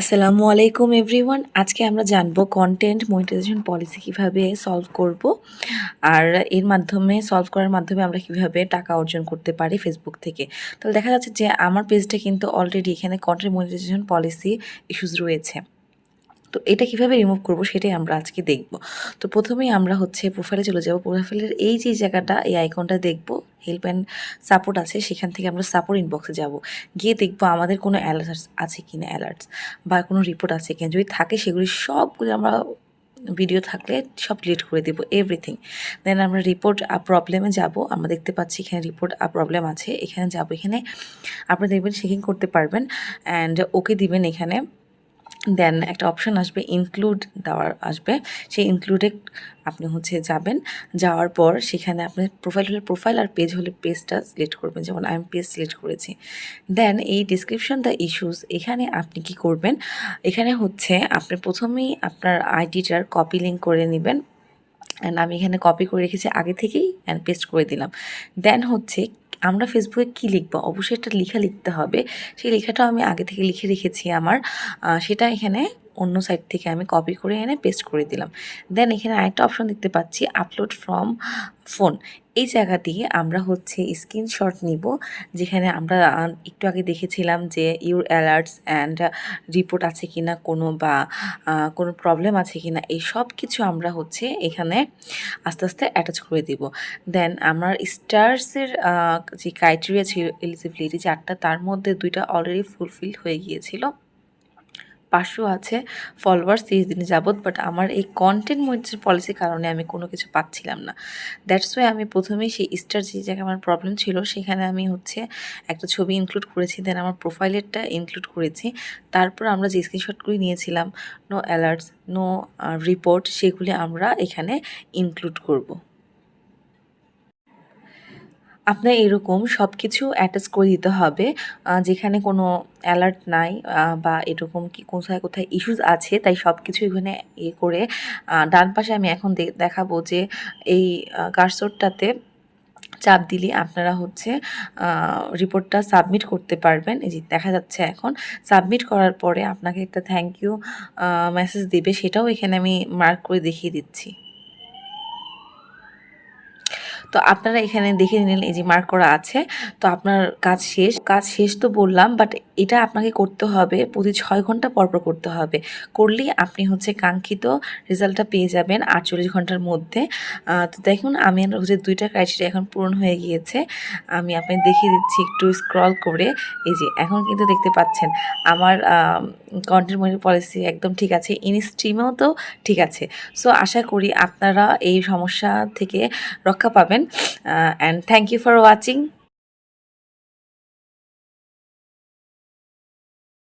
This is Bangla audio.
আসসালামু আলাইকুম এভরিওয়ান। আজকে আমরা জানব কন্টেন্ট মনিটাইজেশন পলিসি কীভাবে সলভ করব আর এর মাধ্যমে সলভ করার মাধ্যমে আমরা কীভাবে টাকা অর্জন করতে পারি ফেসবুক থেকে। তাহলে দেখা যাচ্ছে যে আমার পেজটা কিন্তু অলরেডি এখানে কন্টেন্ট মনিটাইজেশন পলিসি ইস্যুস রয়েছে। তো এটা কীভাবে রিমুভ করব সেটাই আমরা আজকে দেখব। তো প্রথমেই আমরা হচ্ছে প্রোফাইলে চলে যাব। প্রোফাইলের এই যে জায়গাটা, এই আইকনটা দেখব হেল্প অ্যান্ড সাপোর্ট আছে, সেখান থেকে আমরা সাপোর্ট ইনবক্সে যাব। গিয়ে দেখব আমাদের কোনো অ্যালার্টস আছে কি না অ্যালার্টস বা কোনো রিপোর্ট আছে কিনা। যদি থাকে সেগুলি সবগুলো আমরা ভিডিও থাকলে সব ডিলিট করে দেবো এভরিথিং দেন আমরা রিপোর্ট প্রবলেমে যাব। আমরা দেখতে পাচ্ছি এখানে রিপোর্ট প্রবলেম আছে। এখানে যাব, এখানে আপনি দেখবেন চেকিং করতে পারবেন। অ্যান্ড ওকে দিবেন এখানে। দেন একটা অপশন আসবে ইনক্লুড দেওয়ার আসবে। সেই ইনক্লুডে আপনি হচ্ছে যাবেন। যাওয়ার পর সেখানে আপনি প্রোফাইল হলে প্রোফাইল আর পেজ হলে পেজটা সিলেক্ট করবেন। যেমন আমি পেজ সিলেক্ট করেছি। দেন এই ডিসক্রিপশন দ্য ইস্যুস এখানে আপনি কি করবেন? এখানে হচ্ছে আপনি প্রথমেই আপনার আইডিটার কপি লিঙ্ক করে নেবেন। অ্যান্ড আমি এখানে কপি করে রেখেছি, আগে থেকেই অ্যান্ড পেস্ট করে দিলাম। দেন হচ্ছে আমরা ফেসবুকে কি লিখব? অবশ্যই একটা লেখা লিখতে হবে। সেই লেখাটাও আমি আগে থেকে লিখে রেখেছি আমার। সেটা এখানে অন্য সাইট থেকে আমি কপি করে এনে পেস্ট করে দিলাম। দেন এখানে আরেকটা অপশন দেখতে পাচ্ছি আপলোড ফ্রম ফোন এই জায়গা দিয়ে আমরা হচ্ছে স্ক্রিনশট নিব, যেখানে আমরা, একটু আগে দেখেছিলাম যে ইউর অ্যালার্টস অ্যান্ড রিপোর্ট আছে কিনা, কোনো বা কোনো প্রবলেম আছে কিনা, এই সব কিছু আমরা হচ্ছে এখানে আস্তে আস্তে অ্যাটাচ করে দিব। দেন আমার স্টার্সের যে ক্রাইটেরিয়া ছিল এলিজিবিলিটি চারটা তার মধ্যে দুইটা অলরেডি ফুলফিল হয়ে গিয়েছিল। পাঁচশো আছে ফলোয়ার্স তিরিশ দিনে যাবত বাট আমার এই কন্টেন্ট মনিটাইজেশন পলিসির কারণে আমি কোনো কিছু পাচ্ছিলাম না। দ্যাটস ওয়াই আমি প্রথমেই সেই স্টার যে জায়গায় আমার প্রবলেম ছিল, সেখানে আমি হচ্ছে একটা ছবি ইনক্লুড করেছি দেন আমার প্রোফাইলেরটা ইনক্লুড করেছি। তারপর আমরা যে স্ক্রিনশটগুলি নিয়েছিলাম নো অ্যালার্টস নো রিপোর্ট সেগুলি আমরা এখানে ইনক্লুড করব। আপনার এরকম সব কিছু অ্যাটাচ করে দিতে হবে। যেখানে কোনো অ্যালার্ট নাই বা এরকম কি কোথায় কোথায় ইস্যুস আছে, তাই সব কিছু এখানে ইয়ে করে ডান পাশে আমি এখন দেখাবো যে এই কার্সরটাতে চাপ দিলে আপনারা হচ্ছে রিপোর্টটা সাবমিট করতে পারবেন। এই যে দেখা যাচ্ছে এখন সাবমিট করার পরে আপনাকে একটা থ্যাংক ইউ মেসেজ দেবে, সেটাও এখানে আমি মার্ক করে দেখিয়ে দিচ্ছি। তো আপনারা এখানে দেখে নিলেন এই যে মার্ক করা আছে। তো আপনার কাজ শেষ। কাজ শেষ তো বললাম বাট এটা আপনাকে করতে হবে, প্রতি ছয় ঘণ্টা পর পর করতে হবে। করলেই আপনি হচ্ছে কাঙ্ক্ষিত রেজাল্টটা পেয়ে যাবেন আটচল্লিশ ঘণ্টার মধ্যে। তো দেখুন, আমি হচ্ছে দুইটা ক্রাইটেরিয়া এখন পূরণ হয়ে গিয়েছে। আমি আপনাকে দেখিয়ে দিচ্ছি একটু স্ক্রল করে। এই যে, এখন কিন্তু দেখতে পাচ্ছেন, আমার কন্টেন্ট মনি পলিসি একদম ঠিক আছে ইনস্ট্রিমেও তো ঠিক আছে। সো আশা করি আপনারা এই সমস্যা থেকে রক্ষা পাবেন। And thank you for watching